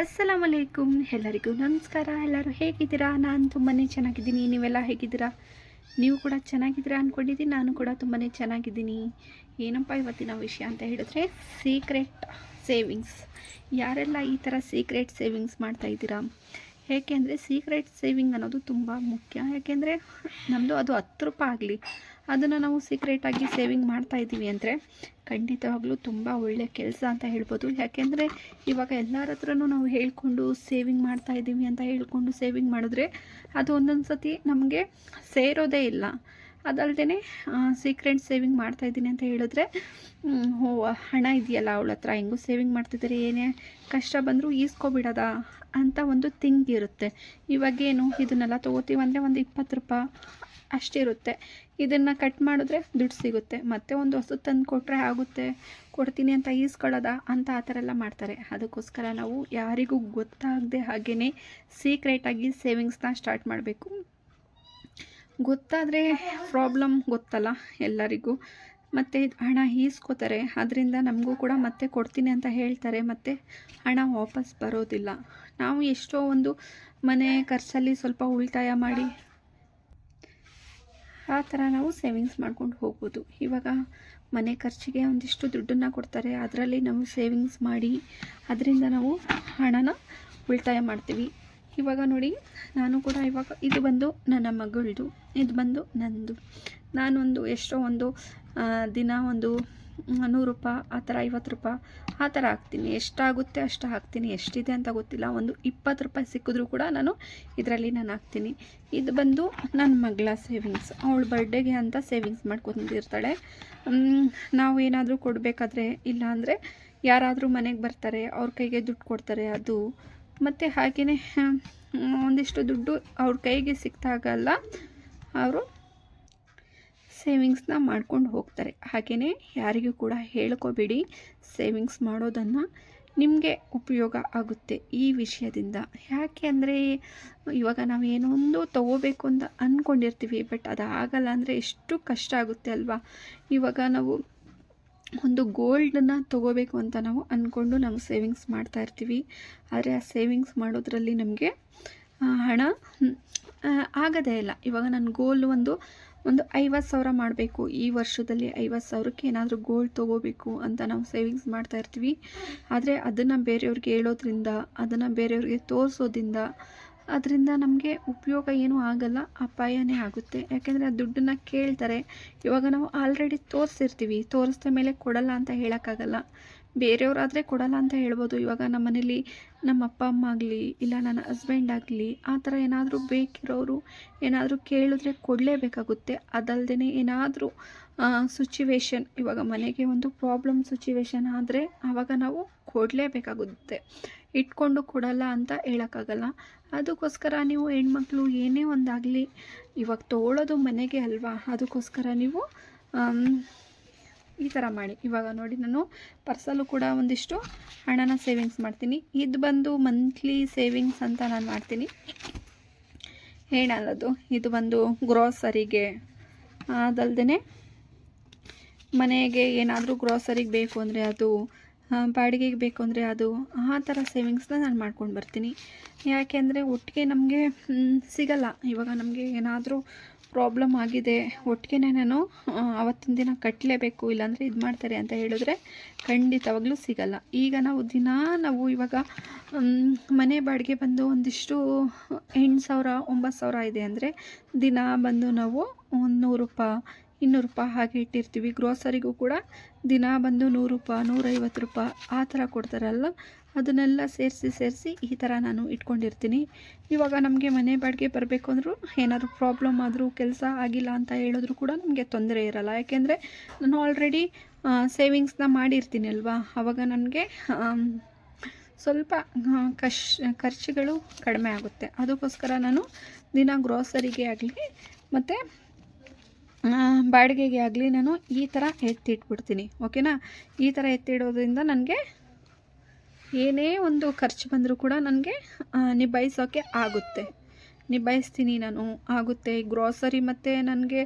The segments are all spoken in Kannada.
ಅಸ್ಸಲಾಮ್ ಅಲೈಕುಮ್ ಎಲ್ಲರಿಗೂ ನಮಸ್ಕಾರ. ಎಲ್ಲರೂ ಹೇಗಿದ್ದೀರಾ? ನಾನು ತುಂಬಾ ಚೆನ್ನಾಗಿದ್ದೀನಿ. ನೀವೆಲ್ಲ ಹೇಗಿದ್ದೀರಾ? ನೀವು ಕೂಡ ಚೆನ್ನಾಗಿದ್ದೀರಾ ಅಂದ್ಕೊಂಡಿದ್ದೀನಿ ನಾನು ಕೂಡ ತುಂಬಾ ಚೆನ್ನಾಗಿದ್ದೀನಿ. ಏನಪ್ಪ ಇವತ್ತಿನ ವಿಷಯ ಅಂತ ಹೇಳಿದ್ರೆ ಸೀಕ್ರೆಟ್ ಸೇವಿಂಗ್ಸ್ ಯಾರೆಲ್ಲ ಈ ಥರ ಸೀಕ್ರೆಟ್ ಸೇವಿಂಗ್ಸ್ ಮಾಡ್ತಾ ಇದ್ದೀರಾ? ಏಕೆಂದರೆ ಸೀಕ್ರೆಟ್ ಸೇವಿಂಗ್ ಅನ್ನೋದು ತುಂಬ ಮುಖ್ಯ. ಯಾಕೆಂದರೆ ನಮ್ಮದು ಅದು ಹತ್ತು ರೂಪಾಯಿ ಆಗಲಿ, ಅದನ್ನು ನಾವು ಸೀಕ್ರೆಟಾಗಿ ಸೇವಿಂಗ್ ಮಾಡ್ತಾ ಇದ್ದೀವಿ ಅಂದರೆ ಖಂಡಿತವಾಗ್ಲೂ ತುಂಬ ಒಳ್ಳೆಯ ಕೆಲಸ ಅಂತ ಹೇಳ್ಬೋದು. ಯಾಕೆಂದರೆ ಇವಾಗ ಎಲ್ಲರ ಹತ್ರನೂ ನಾವು ಹೇಳ್ಕೊಂಡು ಸೇವಿಂಗ್ ಮಾಡ್ತಾ ಇದ್ದೀವಿ ಅಂತ ಹೇಳ್ಕೊಂಡು ಸೇವಿಂಗ್ ಮಾಡಿದ್ರೆ ಅದು ಒಂದೊಂದು ಸತಿ ನಮಗೆ ಸೇರೋದೇ ಇಲ್ಲ. ಅದಲ್ಲದೆ ಸೀಕ್ರೆಟ್ ಸೇವಿಂಗ್ ಮಾಡ್ತಾ ಇದ್ದೀನಿ ಅಂತ ಹೇಳಿದ್ರೆ ಹೋ, ಹಣ ಇದೆಯಲ್ಲ ಅವಳ ಹತ್ರ, ಹೆಂಗೂ ಸೇವಿಂಗ್ ಮಾಡ್ತಿದ್ದಾರೆ ಏನೇ ಕಷ್ಟ ಬಂದರೂ ಈಸ್ಕೊಬಿಡೋದ ಅಂತ ಒಂದು ತಿಂಗ್ ಇರುತ್ತೆ. ಇವಾಗೇನು ಇದನ್ನೆಲ್ಲ ತೊಗೋತೀವಂದರೆ ಒಂದು ಇಪ್ಪತ್ತು ರೂಪಾಯಿ ಅಷ್ಟಿರುತ್ತೆ ಇದನ್ನು ಕಟ್ ಮಾಡಿದ್ರೆ ದುಡ್ಡು ಸಿಗುತ್ತೆ. ಮತ್ತೆ ಒಂದು ಹೊಸ ತಂದು ಕೊಟ್ಟರೆ ಆಗುತ್ತೆ. ಕೊಡ್ತೀನಿ ಅಂತ ಈಸ್ಕೊಳ್ಳೋದ ಅಂತ ಆ ಥರ ಎಲ್ಲ ಮಾಡ್ತಾರೆ. ಅದಕ್ಕೋಸ್ಕರ ನಾವು ಯಾರಿಗೂ ಗೊತ್ತಾಗದೆ ಹಾಗೆಯೇ ಸೀಕ್ರೆಟಾಗಿ ಸೇವಿಂಗ್ಸ್ನ ಸ್ಟಾರ್ಟ್ ಮಾಡಬೇಕು. ಗೊತ್ತಾದರೆ ಪ್ರಾಬ್ಲಮ್ ಗೊತ್ತಲ್ಲ ಎಲ್ಲರಿಗೂ. ಮತ್ತು ಹಣ ಈಸ್ಕೋತಾರೆ ಅದರಿಂದ ನಮಗೂ ಕೂಡ ಮತ್ತೆ ಕೊಡ್ತೀನಿ ಅಂತ ಹೇಳ್ತಾರೆ, ಮತ್ತು ಹಣ ವಾಪಸ್ ಬರೋದಿಲ್ಲ. ನಾವು ಎಷ್ಟೋ ಒಂದು ಮನೆ ಖರ್ಚಲ್ಲಿ ಸ್ವಲ್ಪ ಉಳಿತಾಯ ಮಾಡಿ ಆ ಥರ ನಾವು ಸೇವಿಂಗ್ಸ್ ಮಾಡ್ಕೊಂಡು ಹೋಗ್ಬೋದು. ಇವಾಗ ಮನೆ ಖರ್ಚಿಗೆ ಒಂದಿಷ್ಟು ದುಡ್ಡನ್ನು ಕೊಡ್ತಾರೆ, ಅದರಲ್ಲಿ ನಾವು ಸೇವಿಂಗ್ಸ್ ಮಾಡಿ ಅದರಿಂದ ನಾವು ಹಣನ ಉಳಿತಾಯ ಮಾಡ್ತೀವಿ. ಇವಾಗ ನೋಡಿ ನಾನು ಕೂಡ ಇವಾಗ ಇದು ಬಂದು ನನ್ನ ಮಗಳದು ಇದು ಬಂದು ನಂದು. ನಾನೊಂದು ಎಷ್ಟೋ ಒಂದು ದಿನ ಒಂದು ನೂರು ರೂಪಾಯಿ ಆ ಥರ ಐವತ್ತು ರೂಪಾಯಿ ಆ ಥರ ಹಾಕ್ತೀನಿ. ಎಷ್ಟಾಗುತ್ತೆ ಅಷ್ಟು ಹಾಕ್ತೀನಿ. ಎಷ್ಟಿದೆ ಅಂತ ಗೊತ್ತಿಲ್ಲ. ಒಂದು ಇಪ್ಪತ್ತು ರೂಪಾಯಿ ಸಿಕ್ಕಿದ್ರೂ ಕೂಡ ನಾನು ಇದರಲ್ಲಿ ನಾನು ಹಾಕ್ತೀನಿ. ಇದು ಬಂದು ನನ್ನ ಮಗಳ ಸೇವಿಂಗ್ಸ್. ಅವಳ ಬರ್ಡೇಗೆ ಅಂತ ಸೇವಿಂಗ್ಸ್ ಮಾಡ್ಕೊಂಡಿರ್ತಾಳೆ. ಮ್, ನಾವು ಏನಾದರೂ ಕೊಡಬೇಕಾದ್ರೆ ಇಲ್ಲಾಂದರೆ ಯಾರಾದರೂ ಮನೆಗೆ ಬರ್ತಾರೆ ಅವ್ರ ಕೈಗೆ ದುಡ್ಡು ಕೊಡ್ತಾರೆ ಅದು ಮತ್ತು ಹಾಗೆಯೇ ಒಂದಿಷ್ಟು ದುಡ್ಡು ಅವ್ರ ಕೈಗೆ ಸಿಕ್ತಾಗಲ್ಲ ಅವರು ಸೇವಿಂಗ್ಸ್ನ ಮಾಡ್ಕೊಂಡು ಹೋಗ್ತಾರೆ. ಹಾಗೆಯೇ ಯಾರಿಗೂ ಕೂಡ ಹೇಳ್ಕೊಬೇಡಿ ಸೇವಿಂಗ್ಸ್ ಮಾಡೋದನ್ನು ನಿಮಗೆ ಉಪಯೋಗ ಆಗುತ್ತೆ ಈ ವಿಷಯದಿಂದ. ಯಾಕೆ ಅಂದರೆ, ಇವಾಗ ನಾವು ಏನೊಂದು ಒಂದು ತೊಗೋಬೇಕು ಅಂತ ಅಂದ್ಕೊಂಡಿರ್ತೀವಿ ಬಟ್ ಅದು ಆಗಲ್ಲ ಅಂದರೆ ಎಷ್ಟು ಕಷ್ಟ ಆಗುತ್ತೆ ಅಲ್ವಾ? ಇವಾಗ ನಾವು ಒಂದು ಗೋಲ್ಡನ್ನು ತೊಗೋಬೇಕು ಅಂತ ನಾವು ಅಂದ್ಕೊಂಡು ನಾವು ಸೇವಿಂಗ್ಸ್ ಮಾಡ್ತಾ ಇರ್ತೀವಿ. ಆದರೆ ಆ ಸೇವಿಂಗ್ಸ್ ಮಾಡೋದ್ರಲ್ಲಿ ನಮಗೆ ಹಣ ಆಗದೇ ಇಲ್ಲ. ಇವಾಗ ನನ್ನ ಗೋಲ್ ಒಂದು ಒಂದು ಐವತ್ತು ಸಾವಿರ ಮಾಡಬೇಕು. ಈ ವರ್ಷದಲ್ಲಿ ಐವತ್ತು ಸಾವಿರಕ್ಕೆ ಏನಾದರೂ ಗೋಲ್ಡ್ ತೊಗೋಬೇಕು ಅಂತ ನಾವು ಸೇವಿಂಗ್ಸ್ ಮಾಡ್ತಾಯಿರ್ತೀವಿ ಆದರೆ ಅದನ್ನು ಬೇರೆಯವ್ರಿಗೆ ಹೇಳೋದ್ರಿಂದ, ಅದನ್ನು ಬೇರೆಯವ್ರಿಗೆ ತೋರಿಸೋದ್ರಿಂದ ಅದರಿಂದ ನಮಗೆ ಉಪಯೋಗ ಏನೂ ಆಗಲ್ಲ, ಅಪಾಯನೇ ಆಗುತ್ತೆ. ಯಾಕೆಂದರೆ ಆ ದುಡ್ಡನ್ನು ಕೇಳ್ತಾರೆ. ಇವಾಗ ನಾವು ಆಲ್ರೆಡಿ ತೋರಿಸಿರ್ತೀವಿ. ತೋರಿಸ್ದ ಮೇಲೆ ಕೊಡಲ್ಲ ಅಂತ ಹೇಳೋಕ್ಕಾಗಲ್ಲ. ಬೇರೆಯವರಾದರೆ ಕೊಡಲ್ಲ ಅಂತ ಹೇಳ್ಬೋದು. ಇವಾಗ ನಮ್ಮ ಮನೇಲಿ ನಮ್ಮ ಅಪ್ಪ ಅಮ್ಮ ಆಗಲಿ, ಇಲ್ಲ ನನ್ನ ಹಸ್ಬೆಂಡ್ ಆಗಲಿ, ಆ ಥರ ಏನಾದರೂ ಬೇಕಿರೋರು ಏನಾದರೂ ಕೇಳಿದ್ರೆ ಕೊಡಲೇಬೇಕಾಗುತ್ತೆ. ಅದಲ್ಲದೆ ಏನಾದರೂ ಸಿಚುವೇಶನ್ ಇವಾಗ ಮನೆಗೆ ಒಂದು ಪ್ರಾಬ್ಲಮ್ ಸಿಚುವೇಶನ್ ಆದರೆ ಆವಾಗ ನಾವು ಕೊಡಲೇಬೇಕಾಗುತ್ತೆ. ಇಟ್ಕೊಂಡು ಕೊಡಲ್ಲ ಅಂತ ಹೇಳೋಕ್ಕಾಗಲ್ಲ. ಅದಕ್ಕೋಸ್ಕರ ನೀವು ಹೆಣ್ಮಕ್ಳು ಏನೇ ಒಂದಾಗಲಿ ಇವಾಗ ತೊಗೊಳೋದು ಮನೆಗೆ ಅಲ್ವಾ? ಅದಕ್ಕೋಸ್ಕರ ನೀವು ಈ ಥರ ಮಾಡಿ. ಇವಾಗ ನೋಡಿ ನಾನು ಪರ್ಸಲ್ಲೂ ಕೂಡ ಒಂದಿಷ್ಟು ಹಣನ ಸೇವಿಂಗ್ಸ್ ಮಾಡ್ತೀನಿ. ಇದು ಬಂದು ಮಂತ್ಲಿ ಸೇವಿಂಗ್ಸ್ ಅಂತ ನಾನು ಮಾಡ್ತೀನಿ. ಏನಲ್ಲದು ಇದು ಬಂದು ಗ್ರೋಸರಿಗೆ. ಅದಲ್ದೇ ಮನೆಗೆ ಏನಾದರೂ ಗ್ರೋಸರಿಗೆ ಬೇಕು ಅಂದರೆ ಅದು ಬಾಡಿಗೆಗೆ ಬೇಕು ಅಂದರೆ ಅದು ಆ ಥರ ಸೇವಿಂಗ್ಸ್ನ ನಾನು ಮಾಡ್ಕೊಂಡು ಬರ್ತೀನಿ. ಯಾಕೆಂದರೆ ಒಟ್ಟಿಗೆ ನಮಗೆ ಸಿಗಲ್ಲ. ಇವಾಗ ನಮಗೆ ಏನಾದರೂ ಪ್ರಾಬ್ಲಮ್ ಆಗಿದೆ ಒಟ್ಟಿಗೆ ನಾನು ಅವತ್ತಿನ ದಿನ ಕಟ್ಟಲೇಬೇಕು ಇಲ್ಲಾಂದರೆ ಇದು ಮಾಡ್ತಾರೆ ಅಂತ ಹೇಳಿದ್ರೆ ಖಂಡಿತವಾಗ್ಲೂ ಸಿಗಲ್ಲ. ಈಗ ನಾವು ದಿನ ನಾವು ಇವಾಗ ಮನೆ ಬಾಡಿಗೆ ಬಂದು ಒಂದಿಷ್ಟು, ಎಂಟು ಸಾವಿರ, ಒಂಬತ್ತು ಸಾವಿರ ಇದೆ ಅಂದರೆ ದಿನ ಬಂದು ನಾವು ಒಂದು ನೂರು ರೂಪಾಯಿ ಇನ್ನೂರು ರೂಪಾಯಿ ಹಾಗೆ ಇಟ್ಟಿರ್ತೀವಿ. ಗ್ರೋಸರಿಗೂ ಕೂಡ ದಿನ ಬಂದು ನೂರು ರೂಪಾಯಿ, ನೂರೈವತ್ತು ರೂಪಾಯಿ ಆ ಥರ ಕೊಡ್ತಾರಲ್ಲ ಅದನ್ನೆಲ್ಲ ಸೇರಿಸಿ ಸೇರಿಸಿ ಈ ಥರ ನಾನು ಇಟ್ಕೊಂಡಿರ್ತೀನಿ. ಇವಾಗ ನಮಗೆ ಮನೆ ಬಾಡಿಗೆ ಬರಬೇಕು ಅಂದರೂ ಏನಾದರೂ ಪ್ರಾಬ್ಲಮ್ ಆದರೂ, ಕೆಲಸ ಆಗಿಲ್ಲ ಅಂತ ಹೇಳಿದ್ರು ಕೂಡ ನಮಗೆ ತೊಂದರೆ ಇರಲ್ಲ. ಯಾಕೆಂದರೆ ನಾನು ಆಲ್ರೆಡಿ ಸೇವಿಂಗ್ಸ್ನ ಮಾಡಿರ್ತೀನಿ ಅಲ್ವಾ? ಆವಾಗ ನನಗೆ ಸ್ವಲ್ಪ ಕಶ್, ಖರ್ಚುಗಳು ಕಡಿಮೆ ಆಗುತ್ತೆ. ಅದಕ್ಕೋಸ್ಕರ ನಾನು ದಿನ ಗ್ರೋಸರಿಗೆ ಆಗಲಿ, ಮತ್ತು ಬಾಡಿಗೆಗೆ ಆಗಲಿ ನಾನು ಈ ಥರ ಎತ್ತಿಟ್ಬಿಡ್ತೀನಿ ಓಕೆನಾ ಈ ಥರ ಎತ್ತಿಡೋದ್ರಿಂದ ನನಗೆ ಏನೇ ಒಂದು ಖರ್ಚು ಬಂದರೂ ಕೂಡ ನನಗೆ ನಿಭಾಯಿಸೋಕ್ಕೆ ಆಗುತ್ತೆ. ನಿಭಾಯಿಸ್ತೀನಿ ನಾನು, ಆಗುತ್ತೆ. ಗ್ರೋಸರಿ ಮತ್ತು ನನಗೆ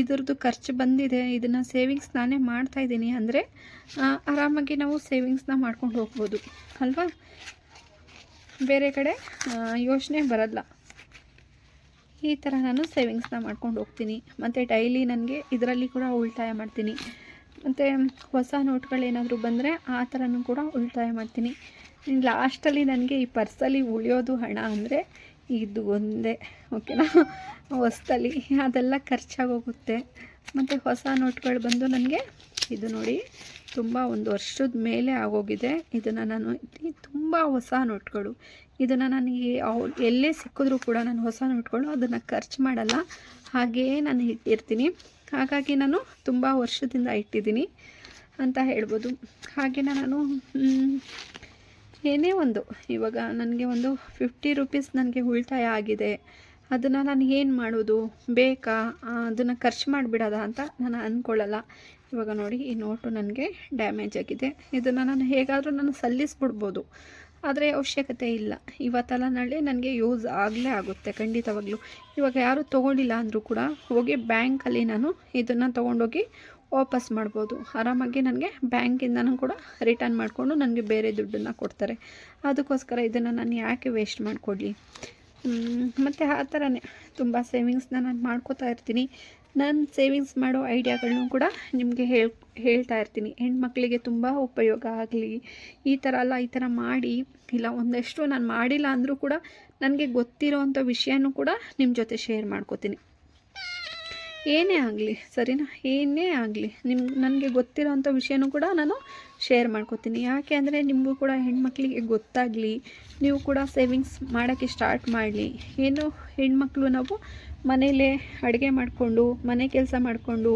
ಇದ್ರದ್ದು ಖರ್ಚು ಬಂದಿದೆ, ಇದನ್ನು ಸೇವಿಂಗ್ಸ್ ನಾನೇ ಮಾಡ್ತಾ ಇದ್ದೀನಿ. ಅಂದರೆ ಆರಾಮಾಗಿ ನಾವು ಸೇವಿಂಗ್ಸ್ನ ಮಾಡ್ಕೊಂಡು ಹೋಗ್ಬೋದು, ಅಲ್ವಾ? ಬೇರೆ ಕಡೆ ಯೋಚನೆ ಬರಲ್ಲ. ಈ ಥರ ನಾನು ಸೇವಿಂಗ್ಸ್ನ ಮಾಡ್ಕೊಂಡು ಹೋಗ್ತೀನಿ. ಮತ್ತು ಡೈಲಿ ನನಗೆ ಇದರಲ್ಲಿ ಕೂಡ ಉಳಿತಾಯ ಮಾಡ್ತೀನಿ. ಮತ್ತು ಹೊಸ ನೋಟ್ಗಳೇನಾದರೂ ಬಂದರೆ ಆ ಥರನೂ ಕೂಡ ಉಳಿತಾಯ ಮಾಡ್ತೀನಿ. ಲಾಸ್ಟಲ್ಲಿ ನನಗೆ ಈ ಪರ್ಸಲ್ಲಿ ಉಳಿಯೋದು ಹಣ ಅಂದರೆ ಇದು ಒಂದೇ ಓಕೆನಾ ಹೊಸ್ದಲ್ಲಿ. ಅದೆಲ್ಲ ಖರ್ಚಾಗೋಗುತ್ತೆ. ಮತ್ತು ಹೊಸ ನೋಟ್ಗಳು ಬಂದು ನನಗೆ ಇದು ನೋಡಿ ತುಂಬ ಒಂದು ವರ್ಷದ ಮೇಲೆ ಆಗೋಗಿದೆ. ಇದನ್ನು ನಾನು ಇಲ್ಲಿ ತುಂಬ ಹೊಸ ನೋಟ್ಗಳು ಇದನ್ನು ನನಗೆ ಎಲ್ಲೇ ಸಿಕ್ಕಿದ್ರೂ ಕೂಡ ನಾನು ಹೊಸ ನೋಟ್ಗಳು ಅದನ್ನು ಖರ್ಚು ಮಾಡಲ್ಲ. ಹಾಗೆಯೇ ನಾನು ಇಟ್ಟಿರ್ತೀನಿ ಹಾಗಾಗಿ ನಾನು ತುಂಬ ವರ್ಷದಿಂದ ಇಟ್ಟಿದ್ದೀನಿ ಅಂತ ಹೇಳ್ಬೋದು. ಹಾಗೆ ನಾನು ಏನೇ ಒಂದು, ಇವಾಗ ನನಗೆ ಒಂದು ಫಿಫ್ಟಿ ರುಪೀಸ್ ನನಗೆ ಉಳಿತಾಯ ಆಗಿದೆ. ಅದನ್ನು ನಾನು ಏನು ಮಾಡೋದು? ಬೇಕಾ? ಅದನ್ನು ಖರ್ಚು ಮಾಡಿಬಿಡೋದ ಅಂತ ನಾನು ಅಂದ್ಕೊಳ್ಳಲ್ಲ ಇವಾಗ ನೋಡಿ, ಈ ನೋಟು ನನಗೆ ಡ್ಯಾಮೇಜ್ ಆಗಿದೆ. ಇದನ್ನು ನಾನು ಹೇಗಾದರೂ ನಾನು ಸಲ್ಲಿಸ್ಬಿಡ್ಬೋದು. ಆದರೆ ಅವಶ್ಯಕತೆ ಇಲ್ಲ. ಇವತ್ತಲ್ಲ ನಾಳೆ ನನಗೆ ಯೂಸ್ ಆಗಲೇ ಆಗುತ್ತೆ ಖಂಡಿತವಾಗ್ಲೂ. ಇವಾಗ ಯಾರೂ ತೊಗೊಂಡಿಲ್ಲ ಅಂದರೂ ಕೂಡ ಹೋಗಿ ಬ್ಯಾಂಕಲ್ಲಿ ನಾನು ಇದನ್ನು ತೊಗೊಂಡೋಗಿ ವಾಪಸ್ ಮಾಡ್ಬೋದು. ಆರಾಮಾಗಿ ನನಗೆ ಬ್ಯಾಂಕಿಂದನೂ ಕೂಡ ರಿಟರ್ನ್ ಮಾಡಿಕೊಂಡು ನನಗೆ ಬೇರೆ ದುಡ್ಡನ್ನು ಕೊಡ್ತಾರೆ. ಅದಕ್ಕೋಸ್ಕರ ಇದನ್ನು ನಾನು ಯಾಕೆ ವೇಸ್ಟ್ ಮಾಡಿಕೊಡ್ಲಿ? ಮತ್ತು ಆ ಥರನೇ ತುಂಬ ಸೇವಿಂಗ್ಸ್ನ ನಾನು ಮಾಡ್ಕೋತಾ ಇರ್ತೀನಿ. ನಾನು ಸೇವಿಂಗ್ಸ್ ಮಾಡೋ ಐಡಿಯಾಗಳನ್ನೂ ಕೂಡ ನಿಮಗೆ ಹೇಳ್, ಹೇಳ್ತಾ ಇರ್ತೀನಿ. ಹೆಣ್ಮಕ್ಳಿಗೆ ತುಂಬ ಉಪಯೋಗ ಆಗಲಿ, ಈ ಥರ ಅಲ್ಲ, ಈ ಥರ ಮಾಡಿ, ಇಲ್ಲ ಒಂದಷ್ಟು ನಾನು ಮಾಡಿಲ್ಲ ಅಂದರೂ ಕೂಡ ನನಗೆ ಗೊತ್ತಿರೋ ಅಂಥ ವಿಷಯನೂ ಕೂಡ ನಿಮ್ಮ ಜೊತೆ ಶೇರ್ ಮಾಡ್ಕೋತೀನಿ. ಏನೇ ಆಗಲಿ, ಸರಿನಾ? ಏನೇ ಆಗಲಿ ನಿಮ್ಮ ನನಗೆ ಗೊತ್ತಿರೋ ಅಂಥ ವಿಷಯನೂ ಕೂಡ ನಾನು ಶೇರ್ ಮಾಡ್ಕೋತೀನಿ. ಯಾಕೆ ಅಂದರೆ ನಿಮಗೂ ಕೂಡ ಹೆಣ್ಮಕ್ಳಿಗೆ ಗೊತ್ತಾಗಲಿ, ನೀವು ಕೂಡ ಸೇವಿಂಗ್ಸ್ ಮಾಡೋಕ್ಕೆ ಸ್ಟಾರ್ಟ್ ಮಾಡಲಿ. ಏನು ಹೆಣ್ಮಕ್ಳು ನಾವು ಮನೇಲೇ ಅಡುಗೆ ಮಾಡಿಕೊಂಡು, ಮನೆ ಕೆಲಸ ಮಾಡಿಕೊಂಡು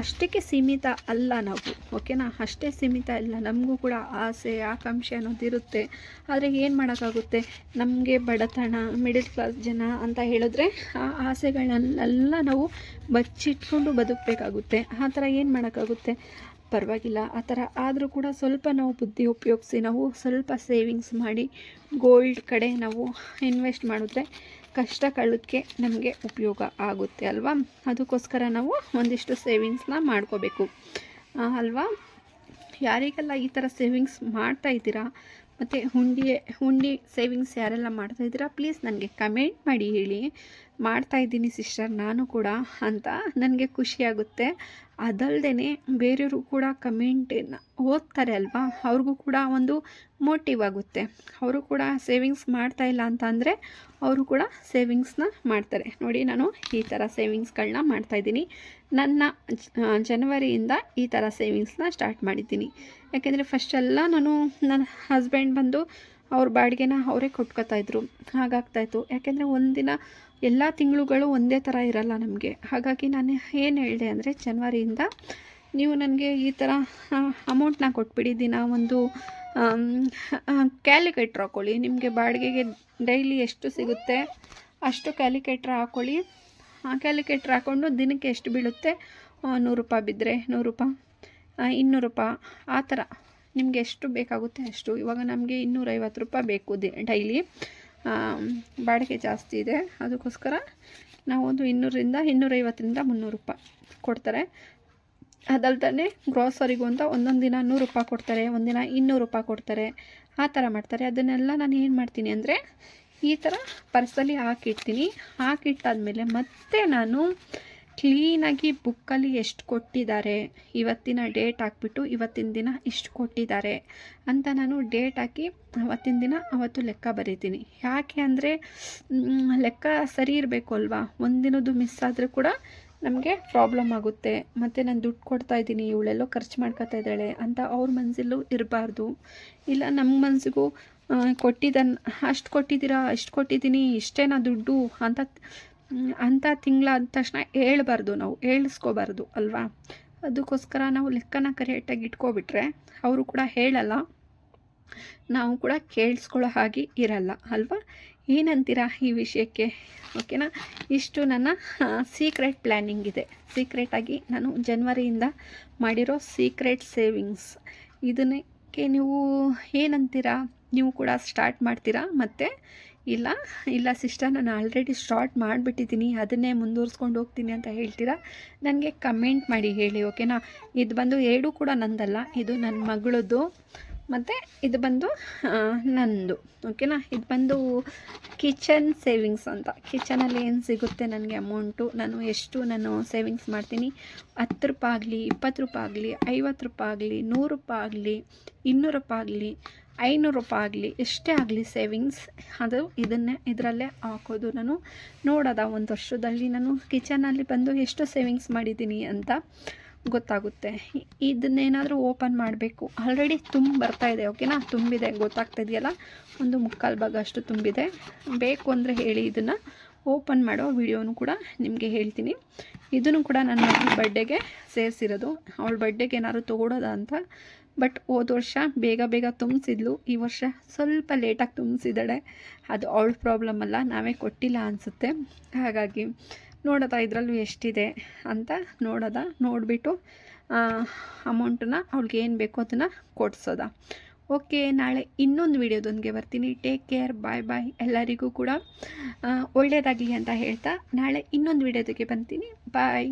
ಅಷ್ಟಕ್ಕೆ ಸೀಮಿತ ಅಲ್ಲ ನಾವು ಓಕೆನಾ ಅಷ್ಟೇ ಸೀಮಿತ ಇಲ್ಲ. ನಮಗೂ ಕೂಡ ಆಸೆ, ಆಕಾಂಕ್ಷೆ ಅನ್ನೋದಿರುತ್ತೆ ಆದರೆ ಏನು ಮಾಡೋಕ್ಕಾಗುತ್ತೆ? ನಮಗೆ ಬಡತನ ಮಿಡಲ್ ಕ್ಲಾಸ್ ಜನ ಅಂತ ಹೇಳಿದ್ರೆ ಆ ಆಸೆಗಳನ್ನೆಲ್ಲ ನಾವು ಬಚ್ಚಿಟ್ಕೊಂಡು ಬದುಕಬೇಕಾಗುತ್ತೆ. ಆ ಥರ ಏನು ಮಾಡೋಕ್ಕಾಗುತ್ತೆ? ಪರವಾಗಿಲ್ಲ. ಆ ಥರ ಆದರೂ ಕೂಡ ಸ್ವಲ್ಪ ನಾವು ಬುದ್ಧಿ ಉಪಯೋಗಿಸಿ, ನಾವು ಸ್ವಲ್ಪ ಸೇವಿಂಗ್ಸ್ ಮಾಡಿ ಗೋಲ್ಡ್ ಕಡೆ ನಾವು ಇನ್ವೆಸ್ಟ್ ಮಾಡಿದ್ರೆ ಕಷ್ಟ ಕಳಕ್ಕೆ ನಮಗೆ ಉಪಯೋಗ ಆಗುತ್ತೆ ಅಲ್ವಾ? ಅದಕ್ಕೋಸ್ಕರ ನಾವು ಒಂದಿಷ್ಟು ಸೇವಿಂಗ್ಸ್ನ ಮಾಡ್ಕೋಬೇಕು. ಅಲ್ವಾ? ಯಾರಿಗೆಲ್ಲ ಈ ಥರ ಸೇವಿಂಗ್ಸ್ ಮಾಡ್ತಾ ಇದ್ದೀರಾ, ಮತ್ತು ಹುಂಡಿ ಹುಂಡಿ ಸೇವಿಂಗ್ಸ್ ಯಾರೆಲ್ಲ ಮಾಡ್ತಾ ಇದ್ದೀರಾ ಪ್ಲೀಸ್ ನನಗೆ ಕಮೆಂಟ್ ಮಾಡಿ ಹೇಳಿ. ಮಾಡ್ತಾ ಇದ್ದೀನಿ ಸಿಸ್ಟರ್, ನಾನು ಕೂಡ ಅಂತ ನನಗೆ ಖುಷಿಯಾಗುತ್ತೆ ಅದಲ್ಲದೆ ಬೇರೆಯವರು ಕೂಡ ಕಮೆಂಟನ್ನು ಓದ್ತಾರೆ ಅಲ್ವಾ? ಅವ್ರಿಗೂ ಕೂಡ ಒಂದು ಮೋಟಿವ್ ಆಗುತ್ತೆ. ಅವರು ಕೂಡ ಸೇವಿಂಗ್ಸ್ ಮಾಡ್ತಾ ಇಲ್ಲ ಅಂತ ಅಂದರೆ ಅವರು ಕೂಡ ಸೇವಿಂಗ್ಸ್ನ ಮಾಡ್ತಾರೆ. ನೋಡಿ, ನಾನು ಈ ಥರ ಸೇವಿಂಗ್ಸ್ಗಳನ್ನ ಮಾಡ್ತಾಯಿದ್ದೀನಿ ನನ್ನ ಜನವರಿಯಿಂದ ಈ ಥರ ಸೇವಿಂಗ್ಸ್ನ ಸ್ಟಾರ್ಟ್ ಮಾಡಿದ್ದೀನಿ. ಯಾಕೆಂದರೆ ಫಸ್ಟೆಲ್ಲ ನಾನು ನನ್ನ ಹಸ್ಬೆಂಡ್ ಬಂದು ಅವ್ರ ಬಾಡಿಗೆನ ಅವರೇ ಕೊಟ್ಕೋತಾಯಿದ್ರು ಹಾಗಾಗ್ತಾಯಿತ್ತು ಯಾಕೆಂದರೆ ಒಂದಿನ ಎಲ್ಲ ತಿಂಗಳುಗಳು ಒಂದೇ ಥರ ಇರಲ್ಲ ನಮಗೆ. ಹಾಗಾಗಿ ನಾನು ಏನು ಹೇಳಿದೆ ಅಂದರೆ ಜನ್ವರಿಯಿಂದ ನೀವು ನನಗೆ ಈ ಥರ ಅಮೌಂಟ್ನ ಕೊಟ್ಬಿಡಿ. ದಿನ ಒಂದು ಕ್ಯಾಲಿಕೇಟ್ರ್ ಹಾಕ್ಕೊಳ್ಳಿ ನಿಮಗೆ ಬಾಡಿಗೆಗೆ ಡೈಲಿ ಎಷ್ಟು ಸಿಗುತ್ತೆ ಅಷ್ಟು ಕ್ಯಾಲಿಕೇಟ್ರ್ ಹಾಕ್ಕೊಳ್ಳಿ ಆ ಕ್ಯಾಲ್ಕುಲೇಟ್ರ್ ಹಾಕ್ಕೊಂಡು ದಿನಕ್ಕೆ ಎಷ್ಟು ಬೀಳುತ್ತೆ? ನೂರು ರೂಪಾಯಿ ಬಿದ್ದರೆ ನೂರು ರೂಪಾಯಿ ಇನ್ನೂರು ರೂಪಾಯಿ ಆ ಥರ ನಿಮಗೆ ಎಷ್ಟು ಬೇಕಾಗುತ್ತೆ ಅಷ್ಟು. ಇವಾಗ ನಮಗೆ ಇನ್ನೂರೈವತ್ತು ರೂಪಾಯಿ ಬೇಕು ದಿ, ಡೈಲಿ. ಬಾಡಿಗೆ ಜಾಸ್ತಿ ಇದೆ. ಅದಕ್ಕೋಸ್ಕರ ನಾವು ಒಂದು ಇನ್ನೂರರಿಂದ ಇನ್ನೂರೈವತ್ತರಿಂದ ಮುನ್ನೂರು ರೂಪಾಯಿ ಕೊಡ್ತಾರೆ. ಅದಲ್ದೇ ಗ್ರೋಸರಿಗೂ ಅಂತ ಒಂದೊಂದು ದಿನ ನೂರು ರೂಪಾಯಿ ಕೊಡ್ತಾರೆ ಒಂದಿನ ಇನ್ನೂರು ರೂಪಾಯಿ ಕೊಡ್ತಾರೆ. ಆ ಥರ ಮಾಡ್ತಾರೆ. ಅದನ್ನೆಲ್ಲ ನಾನು ಏನು ಮಾಡ್ತೀನಿ ಅಂದರೆ ಈ ಥರ ಪರ್ಸಲ್ಲಿ ಹಾಕಿಡ್ತೀನಿ. ಹಾಕಿಟ್ಟಾದ್ಮೇಲೆ ಮತ್ತೆ ನಾನು ಕ್ಲೀನಾಗಿ ಬುಕ್ಕಲ್ಲಿ ಎಷ್ಟು ಕೊಟ್ಟಿದ್ದಾರೆ, ಇವತ್ತಿನ ಡೇಟ್ ಹಾಕ್ಬಿಟ್ಟು ಇವತ್ತಿನ ದಿನ ಇಷ್ಟು ಕೊಟ್ಟಿದ್ದಾರೆ ಅಂತ ನಾನು ಡೇಟ್ ಹಾಕಿ ಅವತ್ತಿನ ದಿನ ಅವತ್ತು ಲೆಕ್ಕ ಬರೀತೀನಿ. ಯಾಕೆ ಅಂದರೆ ಲೆಕ್ಕ ಸರಿ ಇರಬೇಕು ಅಲ್ವಾ? ಒಂದಿನದ್ದು ಮಿಸ್ ಆದರೂ ಕೂಡ ನಮಗೆ ಪ್ರಾಬ್ಲಮ್ ಆಗುತ್ತೆ. ಮತ್ತು ನಾನು ದುಡ್ಡು ಕೊಡ್ತಾ ಇದ್ದೀನಿ, ಇವಳೆಲ್ಲೋ ಖರ್ಚು ಮಾಡ್ಕೊತಾ ಇದ್ದಾಳೆ ಅಂತ ಅವ್ರ ಮನಸ್ಸಲ್ಲೂ ಇರಬಾರ್ದು. ಇಲ್ಲ ನಮ್ಮ ಮನಸ್ಸಿಗೂ ಕೊಟ್ಟಿದ್ದನ್ನು ಅಷ್ಟು ಕೊಟ್ಟಿದ್ದೀರಾ, ಇಷ್ಟು ಕೊಟ್ಟಿದ್ದೀನಿ, ಇಷ್ಟೇನಾ ದುಡ್ಡು ಅಂತ ಮ್, ತಿಂಗಳ ತಿಂಗಳಾದ ತಕ್ಷಣ ಹೇಳ್ಬಾರ್ದು ನಾವು ಹೇಳಿಸ್ಕೋಬಾರ್ದು ಅಲ್ವಾ? ಅದಕ್ಕೋಸ್ಕರ ನಾವು ಲೆಕ್ಕನ ಕರೆಕ್ಟಾಗಿ ಇಟ್ಕೊಬಿಟ್ರೆ ಅವರು ಕೂಡ ಹೇಳಲ್ಲ ನಾವು ಕೂಡ ಕೇಳಿಸ್ಕೊಳ್ಳೋ ಹಾಗೆ ಇರಲ್ಲ ಅಲ್ವಾ? ಏನಂತೀರಾ ಈ ವಿಷಯಕ್ಕೆ? ಓಕೆನಾ? ಇಷ್ಟು ನನ್ನ ಸೀಕ್ರೆಟ್ ಪ್ಲ್ಯಾನಿಂಗ್ ಇದೆ. ಸೀಕ್ರೆಟಾಗಿ ನಾನು ಜನ್ವರಿಯಿಂದ ಮಾಡಿರೋ ಸೀಕ್ರೆಟ್ ಸೇವಿಂಗ್ಸ್ ಇದನ್ನಕ್ಕೆ ನೀವು ಏನಂತೀರಾ? ನೀವು ಕೂಡ ಸ್ಟಾರ್ಟ್ ಮಾಡ್ತೀರಾ? ಮತ್ತು ಇಲ್ಲ ಇಲ್ಲ ಸಿಸ್ಟರ್ ನಾನು ಆಲ್ರೆಡಿ ಸ್ಟಾರ್ಟ್ ಮಾಡಿಬಿಟ್ಟಿದ್ದೀನಿ. ಅದನ್ನೇ ಮುಂದುವರ್ಸ್ಕೊಂಡು ಹೋಗ್ತೀನಿ ಅಂತ ಹೇಳ್ತೀರಾ? ನನಗೆ ಕಮೆಂಟ್ ಮಾಡಿ ಹೇಳಿ ಓಕೆನಾ ಇದು ಬಂದು ಎರಡೂ ಕೂಡ ನಂದಲ್ಲ, ಇದು ನನ್ನ ಮಗಳದ್ದು, ಮತ್ತು ಇದು ಬಂದು ನಂದು ಓಕೆನಾ ಇದು ಬಂದು ಕಿಚನ್ ಸೇವಿಂಗ್ಸ್ ಅಂತ. ಕಿಚನಲ್ಲಿ ಏನು ಸಿಗುತ್ತೆ ನನಗೆ ಅಮೌಂಟು ನಾನು ಎಷ್ಟು ನಾನು ಸೇವಿಂಗ್ಸ್ ಮಾಡ್ತೀನಿ? ಹತ್ತು ರೂಪಾಯಿ ಆಗಲಿ, ಇಪ್ಪತ್ತು ರೂಪಾಯಿ ಆಗಲಿ, ಐವತ್ತು ರೂಪಾಯಿ ಆಗಲಿ, ನೂರು ರೂಪಾಯಿ ಆಗಲಿ, ಇನ್ನೂರು ರೂಪಾಯಿ ಆಗಲಿ ಐನೂರು ರೂಪಾಯಿ ಆಗಲಿ, ಎಷ್ಟೇ ಆಗಲಿ ಸೇವಿಂಗ್ಸ್ ಅದು ಇದನ್ನೇ, ಇದರಲ್ಲೇ ಹಾಕೋದು ನಾನು. ನೋಡೋದ ಒಂದು ವರ್ಷದಲ್ಲಿ ನಾನು ಕಿಚನಲ್ಲಿ ಬಂದು ಎಷ್ಟು ಸೇವಿಂಗ್ಸ್ ಮಾಡಿದ್ದೀನಿ ಅಂತ ಗೊತ್ತಾಗುತ್ತೆ. ಇದನ್ನೇನಾದರೂ ಓಪನ್ ಮಾಡಬೇಕು. ಆಲ್ರೆಡಿ ತುಂಬ ಇದೆ ಓಕೆನಾ ತುಂಬಿದೆ, ಗೊತ್ತಾಗ್ತಾ ಇದೆಯಲ್ಲ? ಒಂದು ಮುಕ್ಕಾಲು ಭಾಗ ಅಷ್ಟು ತುಂಬಿದೆ. ಬೇಕು ಅಂದರೆ ಹೇಳಿ ಇದನ್ನು ಓಪನ್ ಮಾಡೋ ವಿಡಿಯೋನು ಕೂಡ ನಿಮಗೆ ಹೇಳ್ತೀನಿ. ಇದನ್ನು ಕೂಡ ನನ್ನ ಬರ್ಡೇಗೆ ಸೇರಿಸಿರೋದು. ಅವಳ ಬರ್ಡೇಗೆ ಏನಾದ್ರು ತೊಗೊಳೋದ ಅಂತ ಬಟ್ ಹೋದ ವರ್ಷ ಬೇಗ ಬೇಗ ತುಂಬಿಸಿದ್ಲು. ಈ ವರ್ಷ ಸ್ವಲ್ಪ ಲೇಟಾಗಿ ತುಂಬಿಸಿದ್ದಾಳೆ. ಅದು ಅವಳ ಪ್ರಾಬ್ಲಮ್ ಅಲ್ಲ, ನಾವೇ ಕೊಟ್ಟಿಲ್ಲ ಅನಿಸುತ್ತೆ. ಹಾಗಾಗಿ ನೋಡೋದ ಇದರಲ್ಲೂ ಎಷ್ಟಿದೆ ಅಂತ ನೋಡೋದ, ನೋಡಿಬಿಟ್ಟು ಅಮೌಂಟನ್ನ ಅವ್ಳಿಗೆ ಏನು ಬೇಕೋ ಅದನ್ನು ಕೊಡಿಸೋದ. ಓಕೆ ನಾಳೆ ಇನ್ನೊಂದು ವಿಡಿಯೋದೊಂದಿಗೆ ಬರ್ತೀನಿ. ಟೇಕ್ ಕೇರ್ ಬಾಯ್ ಬಾಯ್ ಎಲ್ಲರಿಗೂ ಕೂಡ ಒಳ್ಳೆಯದಾಗಲಿ ಅಂತ ಹೇಳ್ತಾ ನಾಳೆ ಇನ್ನೊಂದು ವಿಡಿಯೋದಕ್ಕೆ ಬರ್ತೀನಿ ಬಾಯ್